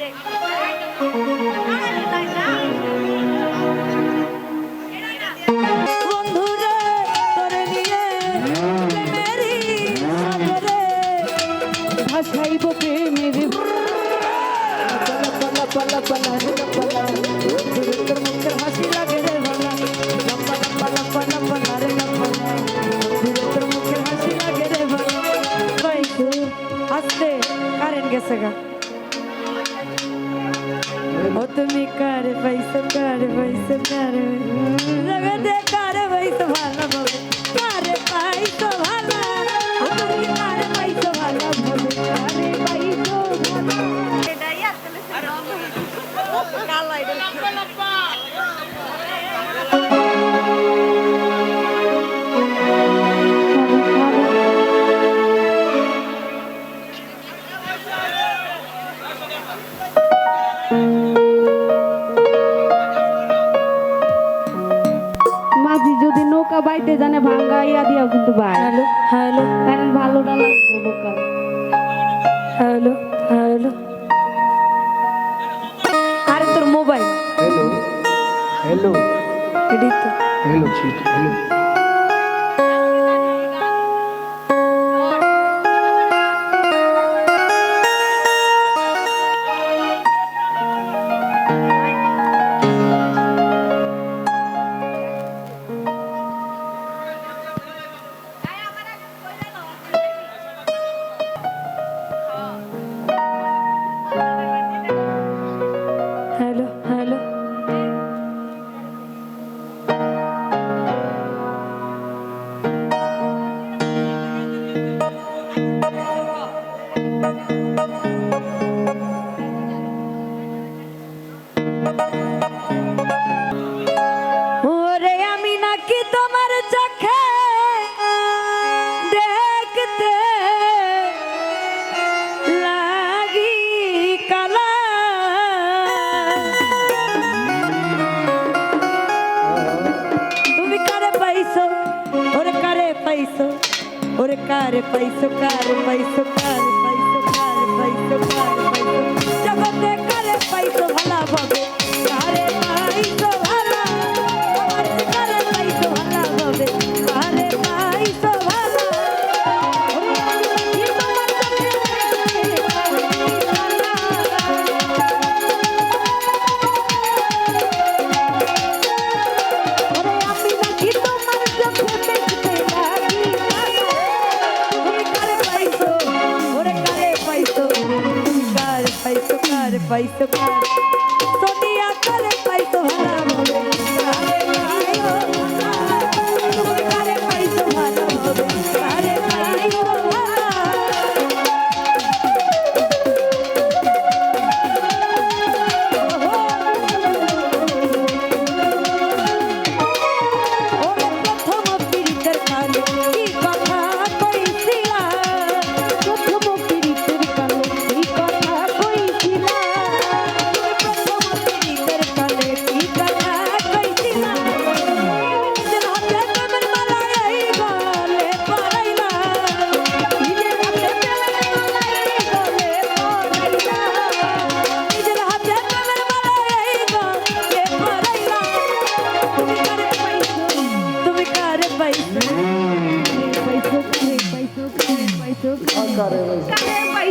で。জানে ভাঙ্গাইয়া দিও কিন্তু ভাই। Hello hello. কারণ ভালোটা লাগবে বোকা হ্যালো হ্যালো। আরে তোর mobile. Hello hello. Edit hello cheat hello. place of battle, place so battle. পাইছো। সোনিয়া তারে পাইছো ভালা।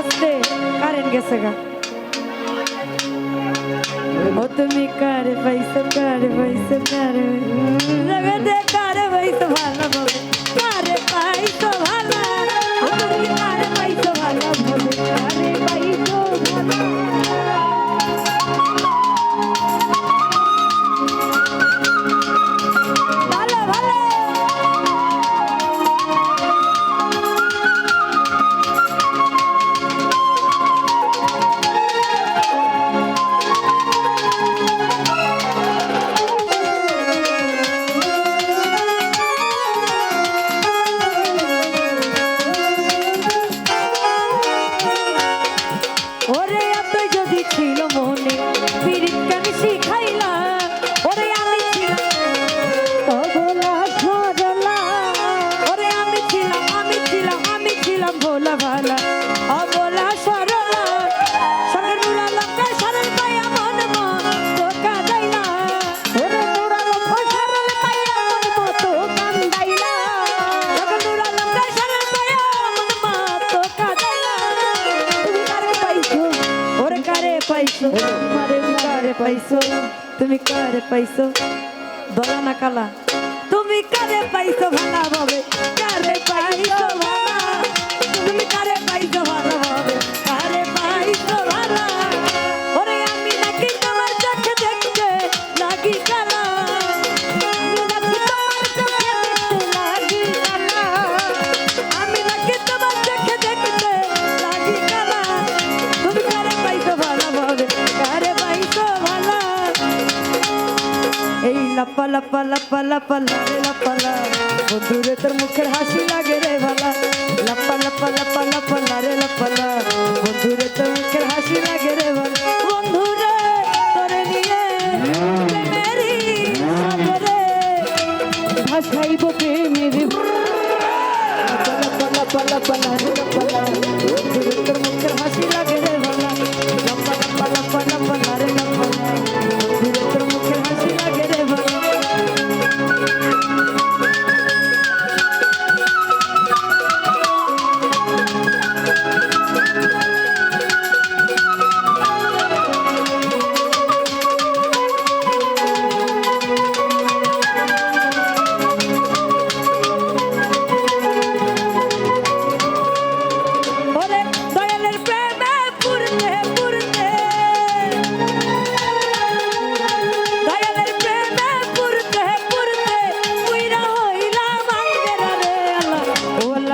আসতে কারেন্ট গেছে গা। ও তুমি কারে পাইছো কারে পাইছো কারে জগতে কারে পাইছো ভালো ছিলাম ভোলা ভালা, অবলা সরলা। সরে নুরা লঙ্কা সরল পায়া মন মন তোকা দাইলা ওরে নুরা লঙ্কা সরল পায়া মন মন তোকা দাইলা সরে নুরা লঙ্কা সরল পায়া মন মন তোকা দাইলা তুমি কারে পাইছো? ওরে কারে পাইছো? মারে কারে পাইছো? তুমি কারে পাইছো? দলা না কালা, তুমি কারে পাইছো ভালা ভাবে? কারে পাইছো ভালা লাপা লাপা লাপা লাপা লাপা লা বন্ধুরে তোর মুখের হাসি লাগে রে।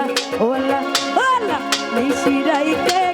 আল্লাহ ও আল্লাহ ও